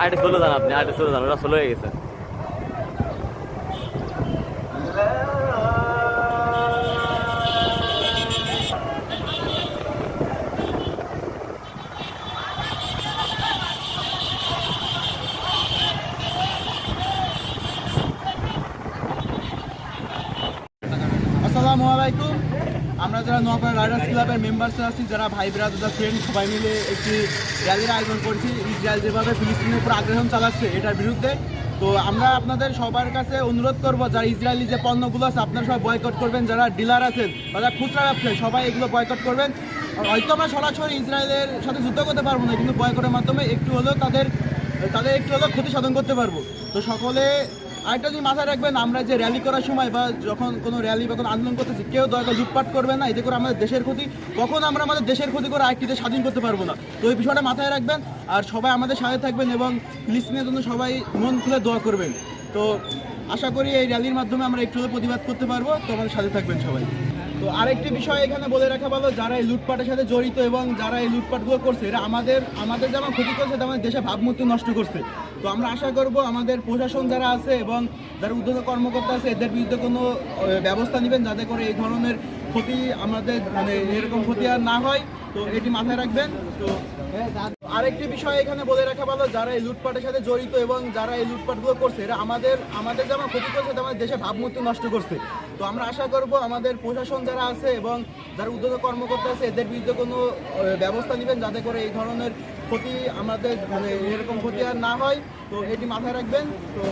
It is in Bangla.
আরেকটা ষোলো যান আপনি আরেকটা ষোলো যান ওরা ষোলো হয়ে গেছে। আসসালামু আলাইকুম। আমরা যারা নোয়াপাড়া রাইডার্স ক্লাবের মেম্বার্স আছি, যারা ভাই, ব্রাদার ফ্রেন্ড সবাই মিলে একটি র্যালির আয়োজন করছি। ইসরায়েল যেভাবে ফিলিস্তিনের উপর আগ্রাসন চালাচ্ছে, এটার বিরুদ্ধে। তো আমরা আপনাদের সবার কাছে অনুরোধ করব, যারা ইসরায়েলি যে পণ্যগুলো আছে, আপনারা সবাই বয়কট করবেন, যারা ডিলার আছেন, যারা খুচরা ব্যবসায়ী, সবাই এগুলো বয়কট করবেন। হয়তো আমরা সরাসরি ইসরায়েলের সাথে যুদ্ধ করতে পারব না, কিন্তু বয়কটের মাধ্যমে একটু হলেও তাদের তাদের একটু হলেও ক্ষতি সাধন করতে পারব। তো সকলে আরেকটা জিনিস মাথায় রাখবেন, আমরা যে র্যালি করার সময় বা যখন কোনো র্যালি বা কোনো আন্দোলন করতেছি, কেউ দরকার লুটপাট করবে না, এতে করে আমাদের দেশের ক্ষতি, কখন আমরা আমাদের দেশের ক্ষতি করে আরেকটি দেশ স্বাধীন করতে পারব না। তো এই বিষয়টা মাথায় রাখবেন, আর সবাই আমাদের সাথে থাকবেন এবং ফিলিস্তিনের জন্য সবাই মন খুলে দোয়া করবেন। তো আশা করি এই র্যালির মাধ্যমে আমরা একটু প্রতিবাদ করতে পারব, তো আমাদের সাথে থাকবেন সবাই। তো আরেকটি বিষয় এখানে বলে রাখা ভালো, যারা এই লুটপাটের সাথে জড়িত এবং যারা এই লুটপাটগুলো করছে, এরা আমাদের আমাদের যেমন ক্ষতি করছে, তেমন দেশে ভাবমূর্তি নষ্ট করছে। তো আমরা আশা করব আমাদের প্রশাসন যারা আছে এবং যারা উদ্যোগ কর্মকর্তা আছে, এদের বিরুদ্ধে কোনো ব্যবস্থা নেবেন যাতে করে এই ধরনের ক্ষতি আমাদের মানে এরকম ক্ষতি আর না হয়। তো এটি মাথায় রাখবেন। তো আরেকটি বিষয় এখানে বলে রাখা ভালো, যারা এই লুটপাটের সাথে জড়িত এবং যারা এই লুটপাটগুলো করছে, এরা আমাদের আমাদের যেমন ক্ষতি করছে, তেমন দেশে ভাবমূর্তি নষ্ট করছে। তো আমরা আশা করব আমাদের প্রশাসন যারা আছে এবং যারা উদ্যোগ কর্মকর্তা আছে, এদের বিরুদ্ধে কোনো ব্যবস্থা নেবেন যাতে করে এই ধরনের ক্ষতি আমাদের মানে এরকম ক্ষতি আর না হয়। তো এটি মাথায় রাখবেন। তো